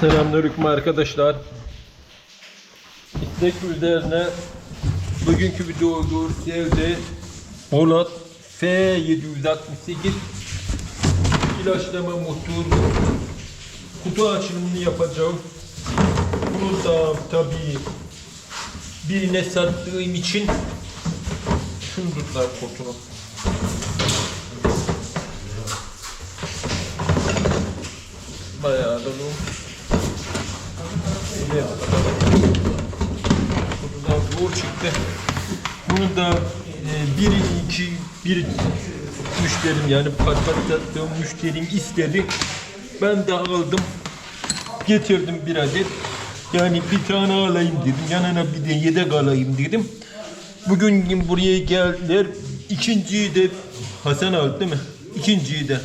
Selamünaleyküm arkadaşlar. İstek üzerine bugünkü videoyu sevdi. Polat F768 ilaçlama motor kutu açılımını yapacağım. Bunu da tabii birine sattığım için şunu tutlar kutunu. Bayağı da bu. Ne Kutudan çıktı. Bunu da e, bir iki bir müşterim yani patlattığım müşterim istedi. Ben de aldım. Getirdim bir adet. Yani bir tane alayım dedim. Yanına bir de yedek alayım dedim. Bugün buraya geldiler. İkinciyi de Hasan aldı değil mi? İkinciyi de.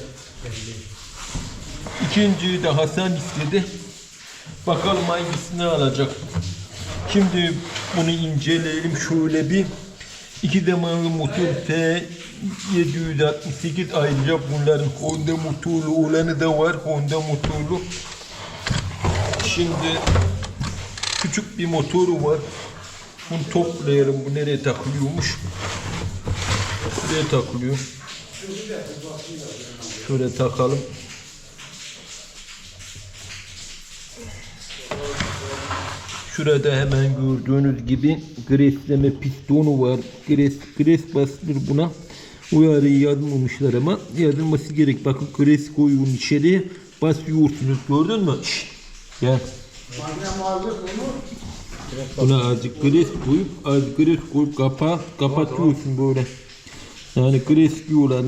İkinciyi de Hasan istedi. Bakalım hangisini alacak. Şimdi bunu inceleyelim şöyle bir. İki damarlı motor T768 ayrıca bunların Honda motorlu olanı da var. Honda motorlu. Şimdi küçük bir motoru var. Bunu toplayalım. Bu nereye takılıyormuş? Buraya takılıyor. Şöyle takalım. Şurada hemen gördüğünüz gibi gresleme pistonu var. Gres, gres bastır buna. Uyarıyı yazmamışlar ama yazılması gerek. Bakın gres koyun içeri basıyorsunuz. Gördün mü? Şşt. Gel. Buna azıcık gres koyup azıcık gres koyup kapa, kapatıyorsun böyle. Yani gres diyorlar.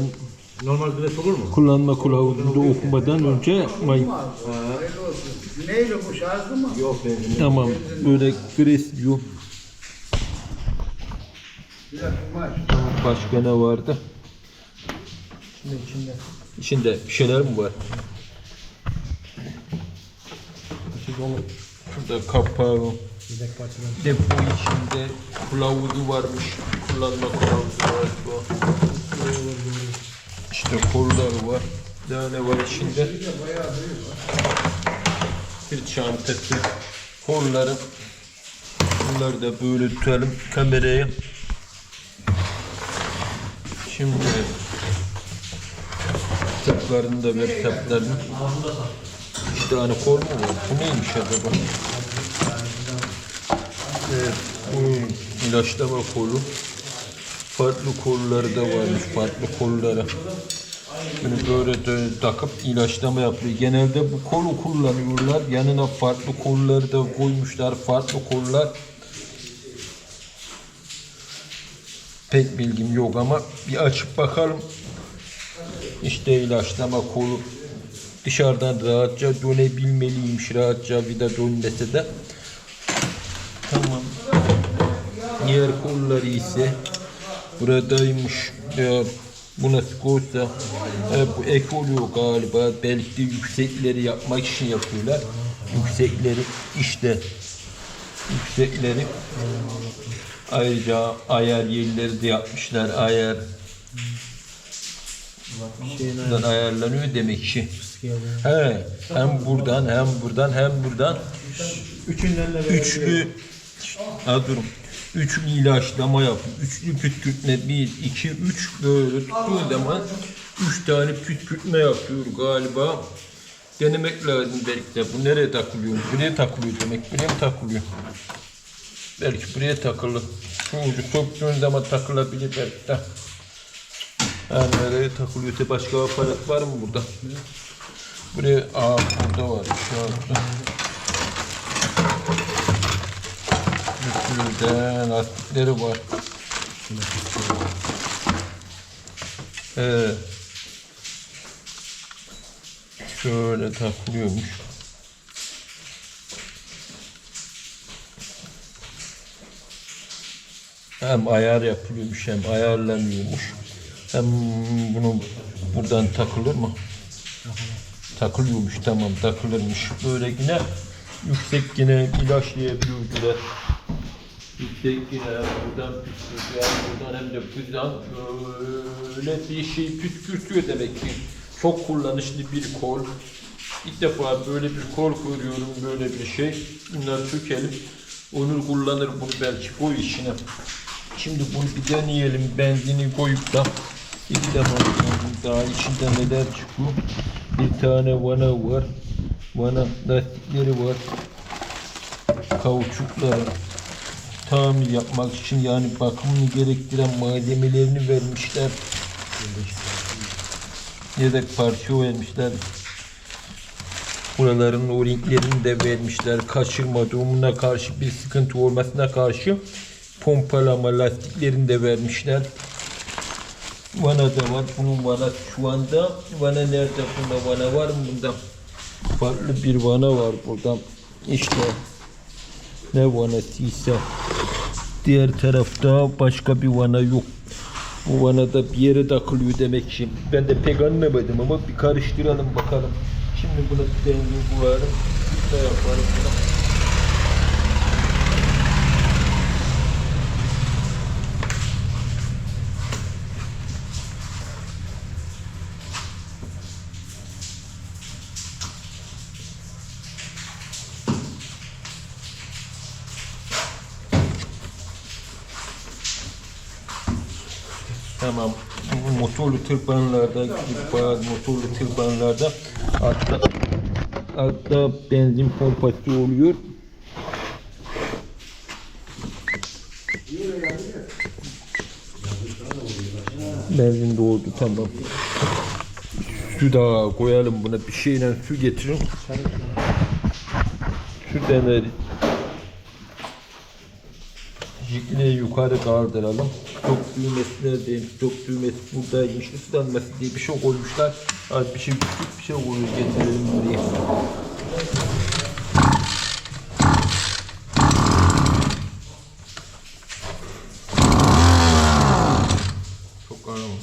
Normal gres olur mu? Kullanma kılavuzunda okumadan önce yapmayın. Neyle bu şarkı mı? Yok benzin. Tamam. Böyle gres diyor. Bir dakika var. Başka ne vardı? Şimdi içinde. İçinde bir şeyler mi var? Şurada kapağı, Yedek parçalar. depo içinde kılavuzu varmış. Kullanma kılavuzu var bu. İşte kolları var. Daha ne var içinde? Bir çantası. Kolları. Bunları da böyle tutalım kameraya. Şimdi kitaplarını da ver kitaplarını. İki tane kol mu var? Bu neymiş acaba? Evet, bu ilaçlama kolu. Farklı kolları da varmış, farklı kolları. Bunu böyle de takıp ilaçlama yapıyor. Genelde bu kolu kullanıyorlar. Yanına farklı kolları da koymuşlar, farklı kollar. Pek bilgim yok ama bir açıp bakalım. İşte ilaçlama kolu dışarıdan rahatça dönebilmeliymiş. Rahatça vida dönmese de. Tamam. Diğer kolları ise buradaymış. Ya, bu nasıl koysa e, bu ek oluyor galiba. Belki de yüksekleri yapmak için yapıyorlar. Yüksekleri işte yüksekleri ayrıca ayar yerleri de yapmışlar. Ayar buradan ayarlanıyor demek ki. He, hem buradan hem buradan hem buradan Üçünden de Üçlü ha durum. Üçlü ilaçlama yapıyor. Üçlü püskürtme. Bir, iki, üç böyle tuttuğu zaman üç tane püskürtme yapıyor galiba. Denemek lazım belki de. Bu nereye takılıyor? Buraya takılıyor demek. Buraya mı takılıyor? Belki buraya takılı. Şu ucu soktuğun zaman takılabilir belki de. Ha, nereye takılıyorsa başka aparat var mı burada? Buraya, aa burada var. Şu anda. Üstünde lastikleri var. Evet. Şöyle takılıyormuş. Hem ayar yapılıyormuş hem ayarlanıyormuş. Hem bunu buradan takılır mı? Takılıyormuş tamam takılırmış. Böyle yine yüksek yine ilaçlayabiliyordular. Yine buradan püskürtüyor, buradan hem de buradan böyle bir şey püskürtüyor demek ki. Çok kullanışlı bir kol. İlk defa böyle bir kol görüyorum, böyle bir şey. Bunları sökelim. Onur kullanır bunu belki koy içine. Şimdi bunu bir deneyelim. Benzini koyup da iki defa daha içinde neler çıkıyor. Bir tane vana var. Vana lastikleri var. Kauçuklar. Tamir yapmak için yani bakımını gerektiren malzemelerini vermişler. Yedek parça vermişler. Buraların o ringlerini de vermişler. Kaçırma durumuna karşı bir sıkıntı olmasına karşı pompalama lastiklerini de vermişler. Vana da var. Bunun vana şu anda vana nerede? Bunda vana var mı bunda? Farklı bir vana var burada. İşte ne vanasıysa. Diğer tarafta başka bir vana yok. Bu vana da bir yere takılıyor demek ki. Ben de pek anlamadım ama bir karıştıralım bakalım. Şimdi buna bir denge koyalım. Ne yaparım buna? Tamam. Bu motorlu tırpanlarda, bazı motorlu tırpanlarda altta, altta benzin pompası oluyor. Benzin doldu tamam. Su da koyalım buna bir şeyle su getirin. Su deneriz. Jikini yukarı kaldıralım. Çok düğmesi neredeymiş? Çok düğmesi buradaymış. Islanması diye bir şey koymuşlar. Az bir şey küçük bir şey koyuyor getirelim buraya. Çok karanlık.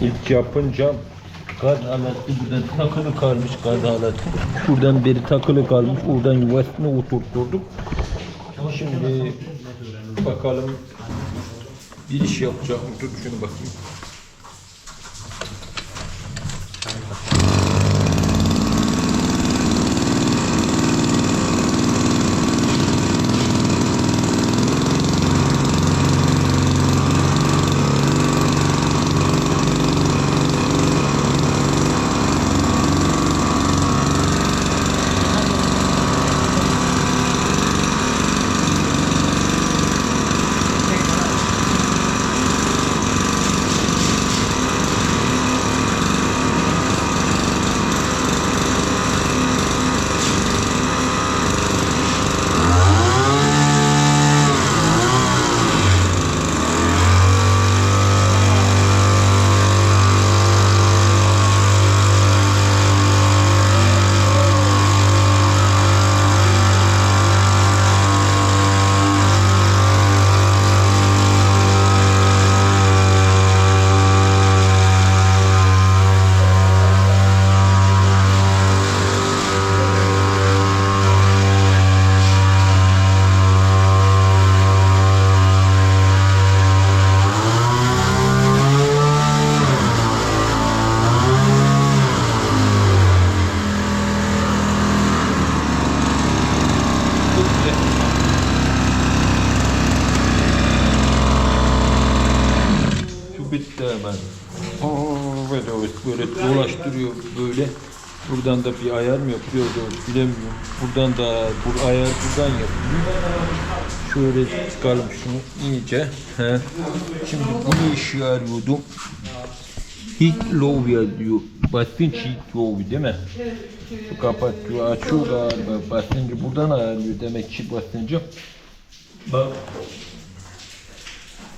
İlk yapınca gaz alatı buradan takılı kalmış gaz alatı. Şuradan beri takılı kalmış. Oradan yuvasına oturtturduk. Şimdi bakalım bir iş yapacak mı? Dur şunu bakayım. Şu bitti hemen. Aa, Böyle, böyle dolaştırıyor böyle. Buradan da bir ayar mı yapıyor da bilemiyorum. Buradan da bu ayar buradan yapıyor. Şöyle çıkalım şunu iyice. He. Şimdi bu ne işe yarıyordu? Hit low yazıyor. basınç yok değil mi? Şu kapatıyor, açıyor galiba. Basıncı buradan ayarlıyor demek ki basıncı. Bak.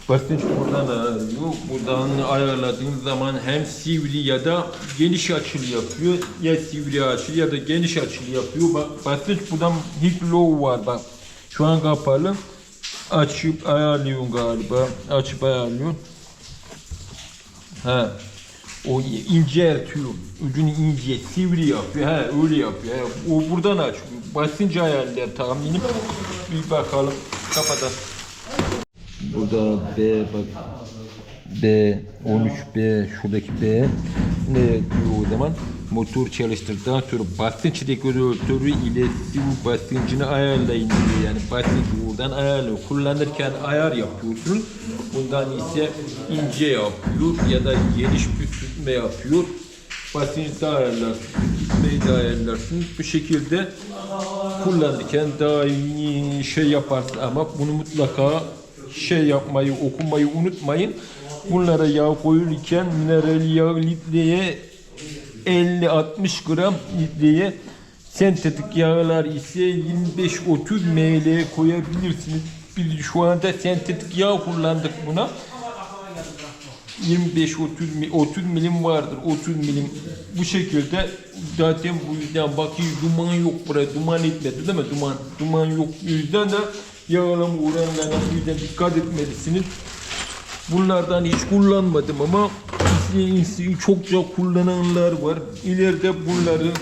Basınç buradan ayarlıyor. Buradan ayarladığın zaman hem sivri ya da geniş açılı yapıyor. Ya sivri açılı ya da geniş açılı yapıyor. Bak basınç buradan hip low var bak. Şu an kapalı. Açıp ayarlıyorsun galiba. Açıp ayarlıyorsun. Ha. O inceltiyor. Ucunu ince, sivri yapıyor. Ha öyle yapıyor. Ha, o buradan açıyor. Basınca ayarlar tahminim. Bir bakalım. Kapatalım. Burada B bak. B 13B şuradaki B ne diyor o zaman? Motor çalıştırdıktan sonra basınç regülatörü ile sıvı basıncını ayarlayın diyor. Yani basıncı buradan ayarlıyor. Kullanırken ayar yapıyorsun. Bundan ise ince yapıyor ya da geniş püskürtme yapıyor. Basıncı da ayarlarsın, püskürtmeyi de ayarlarsın. Bu şekilde kullanırken daha iyi şey yaparsın ama bunu mutlaka şey yapmayı, okumayı unutmayın. Bunlara yağ koyulurken mineral yağ litreye 50-60 gram litreye sentetik yağlar ise 25-30 ml koyabilirsiniz. Biz şu anda sentetik yağ kullandık buna. 25-30 mi- 30 milim vardır 30 milim bu şekilde zaten bu yüzden bakıyor duman yok buraya duman etmedi değil mi duman duman yok bu yüzden de yağlama oranlarına bu yüzden dikkat etmelisiniz bunlardan hiç kullanmadım ama izleyin çokça kullananlar var ileride bunları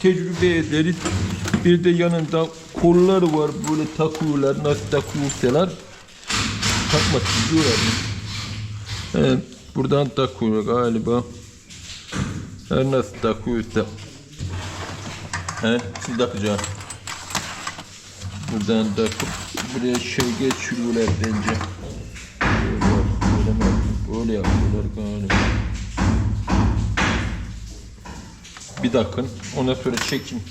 tecrübe ederiz bir de yanında kollar var böyle takıyorlar nasıl takıyorsalar takmak istiyorlar Evet, buradan takıyor galiba. Her nasıl takıyorsa. He, siz takacağım. Buradan takıp buraya şey geçiriyorlar bence. Böyle, yapıyorlar galiba. Bir dakika, ondan sonra çekin.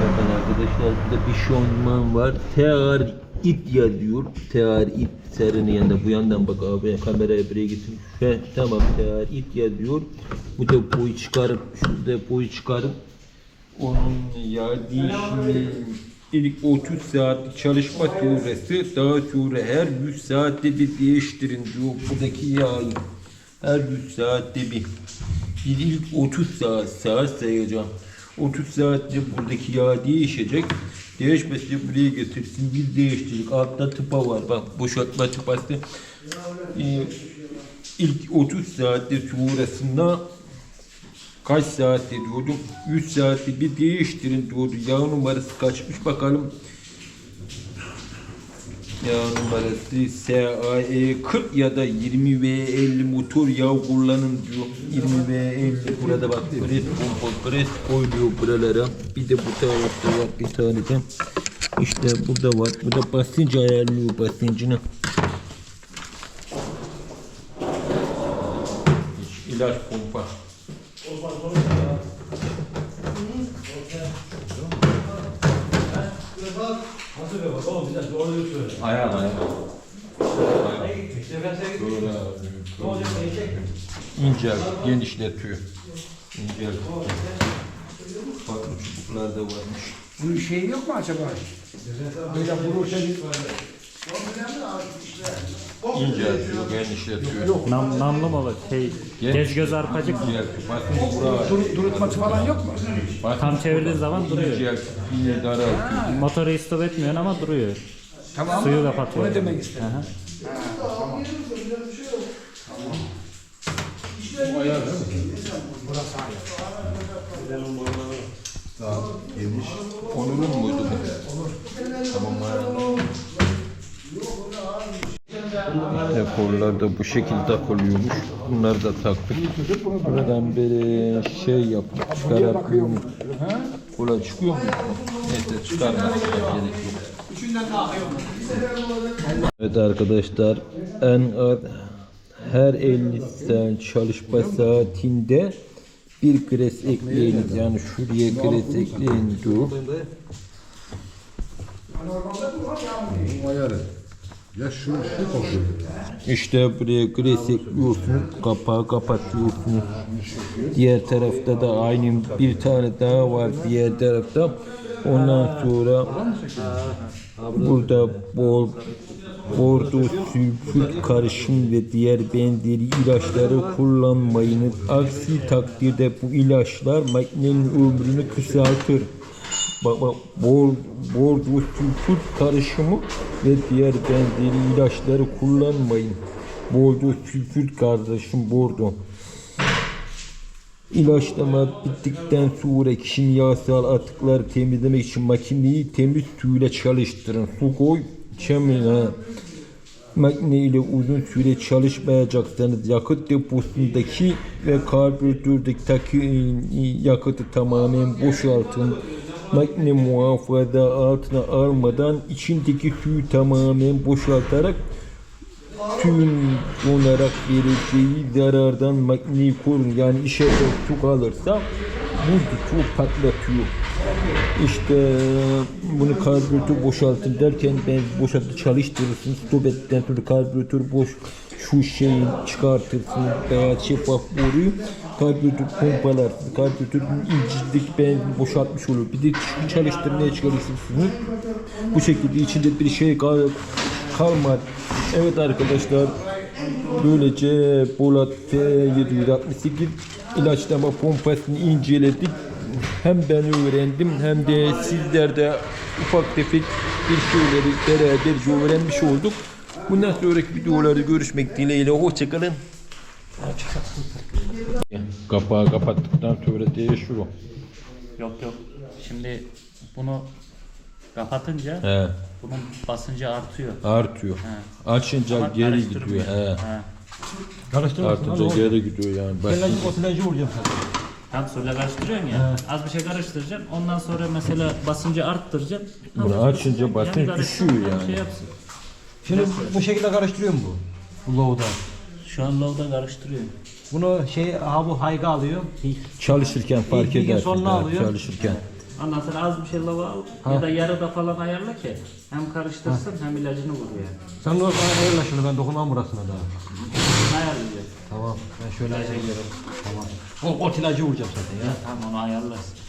Bakın arkadaşlar burada bir şonman var. Tear it yazıyor. Tear it serinin yanında bu yandan bak abi kameraya buraya getir. He, tamam tear it yazıyor. Bu da boyu çıkarıp şurada boyu çıkarıp onun ya ilk 30 saatlik çalışma süresi daha sonra her 100 saatte bir değiştirin diyor buradaki yağı. Her 100 saatte bir. Bir ilk 30 saat saat sayacağım. 30 saatte buradaki yağ değişecek. Değişmesi buraya getirsin. Bir değiştirecek. Altta tıpa var. Bak boşaltma tıpası. Ee, ilk 30 saatte sonrasında kaç saatte diyordum? 100 saatte bir değiştirin diyordu. Yağ numarası kaçmış bakalım. Yağ numarası SAE 40 ya da 20 v 50 motor yağ kullanın diyor. 20 v 50 burada bak pres pompa pres koyuyor buralara. Bir de bu tarafta var bir tane de. İşte burada var. Bu da basınç ayarlıyor basıncını. İlaç pompa. İnce, genişletiyor. İnce. Farklı çubuklar da varmış. Bunun şeyi yok mu acaba? Böyle vurursa bir... İnce atıyor, genişletiyor. Nam, namlu mu olur? Şey, gez göz arpacık mı? Basınç buraya. Dur, durutması falan yok mu? Basınç Tam çevirdiğin zaman duruyor. İnce atıyor, daraltıyor. Motoru istop etmiyorsun ama duruyor. Tamam. Suyu kapatıyor. ne demek istedim? Aha. Onur'un muydu bu? Tamam Eforlar da bu şekilde takılıyormuş. Bunları da taktık. Buradan beri şey yapıp çıkarabiliyorum. Kola çıkıyor mu? Neyse çıkarmak gerek yok. Evet arkadaşlar en az her 50 saat çalışma saatinde bir gres ekleyiniz. Yani şuraya gres ekleyin. Ayarı. Ya şu şu kokuyor. İşte buraya gres ekliyorsunuz, kapağı kapatıyorsunuz. Diğer tarafta da aynı bir tane daha var diğer tarafta. Ondan sonra burada bol bordo sülfür karışım ve diğer benzeri ilaçları kullanmayınız. Aksi takdirde bu ilaçlar makinenin ömrünü kısaltır. Bak bak bor, bordo sülfür karışımı ve diğer benzeri ilaçları kullanmayın. Bordo sülfür karışım bordo. İlaçlama bittikten sonra kimyasal atıkları temizlemek için makineyi temiz suyla çalıştırın. Su koy, çamına. Makine ile uzun süre çalışmayacaksanız yakıt deposundaki ve karbüratördeki yakıtı tamamen boşaltın. Makine muhafaza altına almadan içindeki suyu tamamen boşaltarak suyun donarak vereceği zarardan makineyi korun. Yani içeride su kalırsa buz çok patlatıyor. İşte bunu karbüratör boşaltın derken ben boşaltı çalıştırırsın. Stop ettikten sonra karbüratör boş şu şeyi çıkartırsın veya şeffaf boruyu karbüratör pompalarsın. Karbüratörün incirdik benzin boşaltmış olur. Bir de çalıştırmaya çalışırsınız. Bu şekilde içinde bir şey kal kalmaz. Evet arkadaşlar böylece Polat F768 ilaçlama pompasını inceledik. Hem ben öğrendim hem de sizler de ufak tefek bir şeyleri beraberce öğrenmiş olduk. Bundan sonraki videolarda görüşmek dileğiyle. Hoşçakalın. Kapağı kapattıktan sonra değişir o. Yok yok. Şimdi bunu kapatınca He, bunun basıncı artıyor. artıyor. He. Açınca Ama geri gidiyor. He. He. Karıştırmasın. Artınca geri gidiyor yani. Bak, Otilacı, otilacı vuracağım sana. Tam suyla karıştırıyorsun ya. Az bir şey karıştıracaksın. Ondan sonra mesela basıncı arttıracaksın. Bunu Hafif açınca hem basınç karışsın, düşüyor hem yani. Şey yapsın. Şimdi bu şekilde karıştırıyorum bu. Bu low'da. Şu an low'da karıştırıyor. Bunu şey ha bu hayga alıyor. çalışırken fark İlk gün edersin. sonuna alıyor. Çalışırken. Ondan sonra az bir şey lava al ya da yarıda falan ayarla ki hem karıştırsın hem ilacını vur yani. Sen de ayarla şunu ben dokunmam burasına daha. Ayarlayacak. Tamam ben şöyle ayarlayayım. Tamam. O otilacı vuracağım zaten ya. Tamam onu ayarlarsın.